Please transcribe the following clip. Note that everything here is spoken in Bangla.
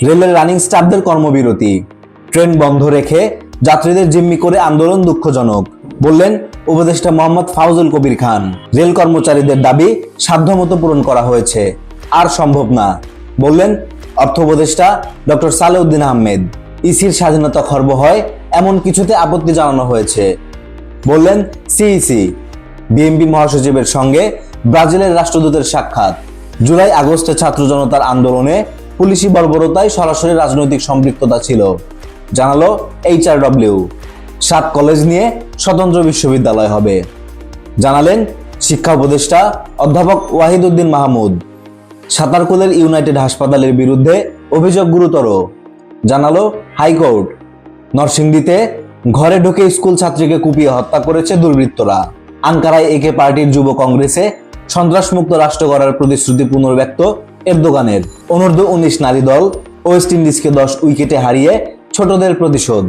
রেলের রানিং স্টাফদের কর্মবিরতি। ট্রেন বন্ধ রেখে যাত্রীদের জিম্মি করে আন্দোলন দুঃখজনক, বললেন উপদেষ্টা মোহাম্মদ ফাউজুল কবির খান। রেল কর্মচারীদের দাবি সাধ্যমতো পূরণ করা হয়েছে। আর সম্ভব না, বললেন অর্থ উপদেষ্টা ডক্টর সালেউদ্দিন আহমেদ। ইসির স্বাধীনতা খর্ব হয় এমন কিছুতে আপত্তি জানানো হয়েছে, বললেন সিইসি। বিএনপি মহাসচিবের সঙ্গে ব্রাজিলের রাষ্ট্রদূতের সাক্ষাৎ। জুলাই আগস্টে ছাত্র জনতার আন্দোলনে পুলিশি বর্বরতায় সরাসরি রাজনৈতিক সম্পৃক্ততা ছিল। জানালো এইচআরডব্লিউ সাত কলেজ নিয়ে স্বতন্ত্র বিশ্ববিদ্যালয় হবে। জানালেন শিক্ষা উপদেষ্টা অধ্যাপক ওয়াহিদুদ্দিন মাহমুদ। সাতারকুলের ইউনাইটেড হাসপাতালের বিরুদ্ধে অভিযোগ গুরুতর। জানালো হাইকোর্ট। নরসিংদীতে ঘরে ঢুকে স্কুল ছাত্রীকে কুপিয়ে হত্যা করেছে দুর্বৃত্তরা। আঙ্কারায় একে পার্টির যুব কংগ্রেসে সন্ত্রাসমুক্ত রাষ্ট্র গড়ার প্রতিশ্রুতি পুনর্ব্যক্ত এরদোগানের অনূর্ধ্ব উনিশ নারী দল ওয়েস্ট ইন্ডিজকে দশ উইকেটে হারিয়ে ছোটদের প্রতিশোধ।